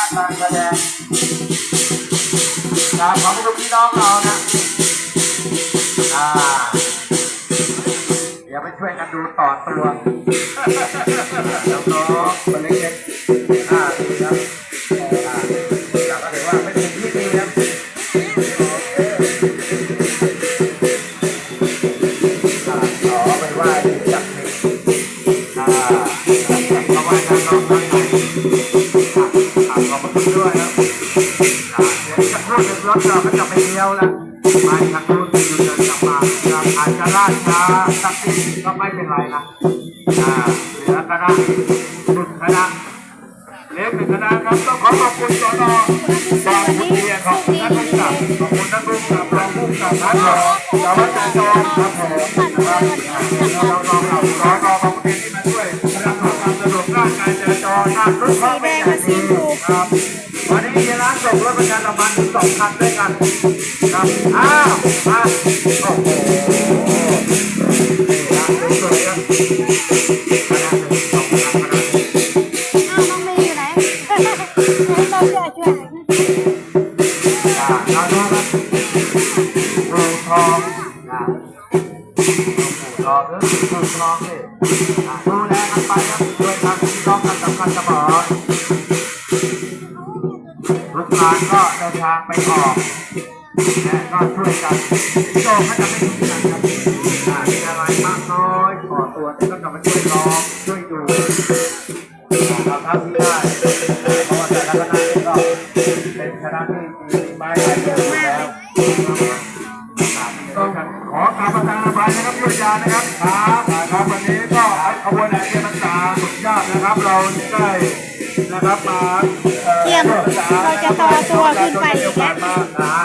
าการแสดงครับขอบคุณพี่น้องเรานะอ่าเดี๋ยวไปช่วยกันดูต่อตัวน้องๆคนเล็กๆอ่าดีครับอ่าเราก็ถือว่าเป็นสิ่งที่ดีนะ รถเราก็จะไปเลี้ยวแล้วไปทางนู้นอยู่เดินกลับมาอาจจะล่าช้าสักนิดก็ไม่เป็นไรนะอ่าเหลือคณะหนึ่งคณะเล็กหนึ่งคณะครับต้องขอขอบคุณสอนอสองคุณเรียนขอบคุณท่านผู้กับขอบคุณท่านผู้กับรองผู้กับท่านรองสารวัตรจราจรครับผมนะครับเราลองเราสอนอบางประเทศที่มาช่วยรับความสะดวกด้านการจราจรด้านรถเข้าไปอย่างดีครับวันนี้มีร้าน ส่งรถประชาสัมพันธ์ถึงสองคันด้วยกันครับอ้าวมาโอ้โหนี่นะสวยครับคณะสองคันนะอ้าวน้องมย์อยู่ไหนให้เราช่วยช่วยอ่าเอาดูครับครูทองอ่าครูทองหรือครูทองนี่อ่าดูแลกันไปครับด้วยกันพี่น้องกันสำคัญเสมอานก็เดินทางไปออกและก็ช่วยกันพี่โจก็จะไม่ทิ้งกันครับอ่ามีอะไรมากน้อยขอตัวก็จะมาช่วยร้องช่วยดูเราทำที่ได้เพราะว่าแต่ละคณะก็เป็นคณะที่มีไม้ลายมืออยู่แล้วต้องขอกราบประทานอภัยนะครับยุทธยานะครับครับครับวันนี้ก็ขบวนแห่เทียนพรรษาสุดยอดนะครับ เราได้นะครับมา ยม เราจะต่อตัวขึ้นไปอีกแล้ว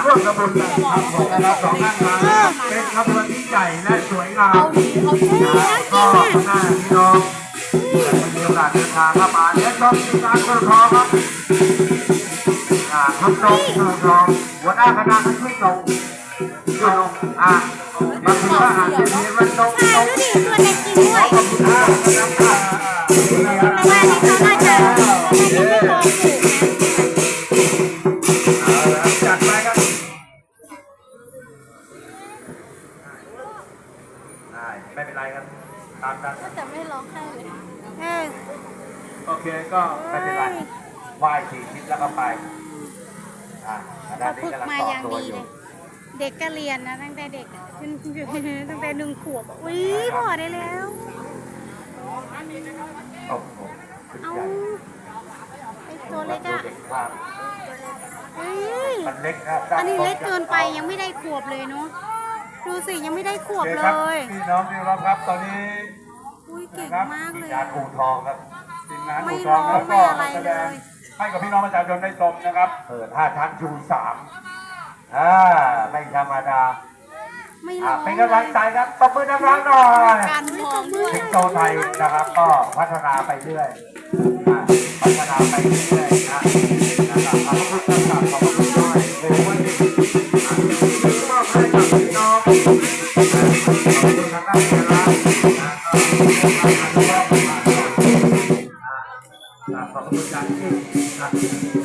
ร่วมขบวนกันครับผมนะสองข้างทางเป็นขบวนที่ใหญ่และสวยงามเอาเอาใช่แล้วจริก็งอะหน้าพี่น้องมีโอกาสเดินทางเข้ามาและชมทีมงานครูทอครับอ่าคุณตรงครูทองหัวหน้าคณะท่านช่วยตรงช่วยตรงอ่าบางทีก็อาจจะมีมันตรงตรงดูดิตัวเล็กจริงด้วยขอบคุณมากนะครับ ครับตามนั้นแต่ไม่ร้องไห้เลยเออโอเคก็ไม่เป็นไรไหว้สี่ทิศแล้วก็ไปอ่าด้าเขานนี้ฝึกกำลังมาต่ออย่างตัวดีอเลยู่ ย เด็กก็เรียนนะตั้งแต่เด็กอะตั้งแต่หนึ่งขวบอะอุ้ยพอได้แล้ว โอ้โหชุดเอาใหญ่ไอ้ตัวเราเล็กดูอะเด็กมากเฮ้ยมันเล็กครับอันนี้เล็กเกินไปยังไม่ได้ขวบเลยเนาะ ดูสิยังไม่ได้ขวบโอคเลครับยพี่น้องที่รักครับ ตอนนี้อุ้ยเก่งนะครับมากทีเลมยงานอะครูทองครับทีมงานคไม่รูทองร้องแล้วก็ไม่อะไรแสดงเลยให้กับพี่น้องประชาชนได้ชมนะครับเออท่าช้างชูสามอ่าไม่ธรรมดาไม่ร้อ่าองเป็นกำลังใจครับตบมือดังๆหน่อยการมองด้วยสิงโตไทยนะครับ ก็พัฒนาไปเรื่อยอ่าพัฒนาไปเรื่อยๆนะนะครับขอบคุณ ยิ่ง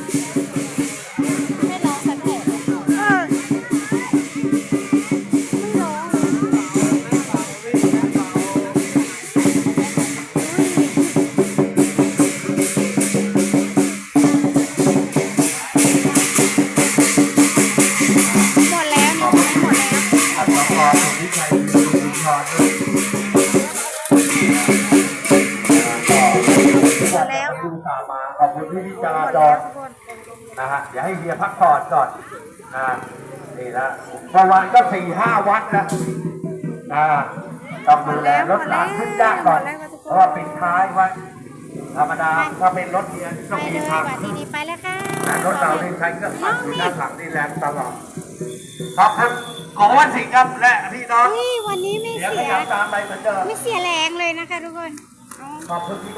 จาหมราดจแล้วรทุกคนนะฮะเดี๋ยวให้เฮียพักผ่อนก่อนนะนี่นะเมื่อวานก็สี่ห้าวัดนะนะต้องดูแลรถหลานขึ้นยากก่อน เพราะว่าปิดท้ายไว้ธรรมดาถ้าเป็นรถเฮียไปต้องมีเลยทางบัดนี้ไปแล้วค่ะแต่รถเราที่ใช้เครื่องปั่นอยู่ด้านหลังนี่แรงตลอดขอบคุณโกวันสิงห์ครับและพี่น้องอุ้ยวันนี้ไม่เดี๋ยวเสีพยายยามตามไปเหมือนเดิมไม่เสียแรงเลยนะคะทุกคนเอาขอบคุณพี่